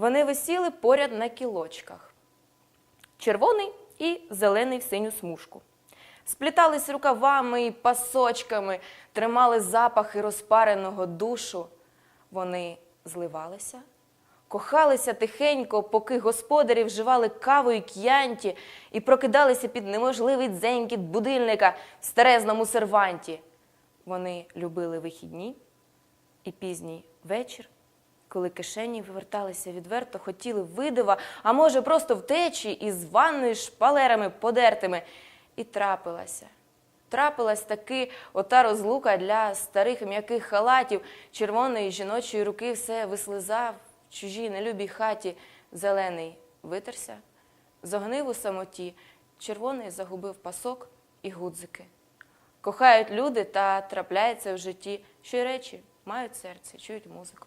Вони висіли поряд на кілочках. Червоний і зелений в синю смужку. Сплітались рукавами і пасочками, тримали запахи розпареного душу. Вони зливалися, кохалися тихенько, поки господарі вживали каву і к'янті і прокидалися під неможливий дзенькіт будильника в старезному серванті. Вони любили вихідні і пізній вечір, коли кишені виверталися відверто, хотіли видива, а може, просто втечі із ванною шпалерами подертими. І трапилася. Трапилась таки ота розлука для старих м'яких халатів, червоної жіночої руки все вислизав в чужій нелюбій хаті. Зелений витерся, зогнив у самоті, червоний загубив пасок і гудзики. Кохають люди та трапляється в житті, що й речі мають серце, чують музику.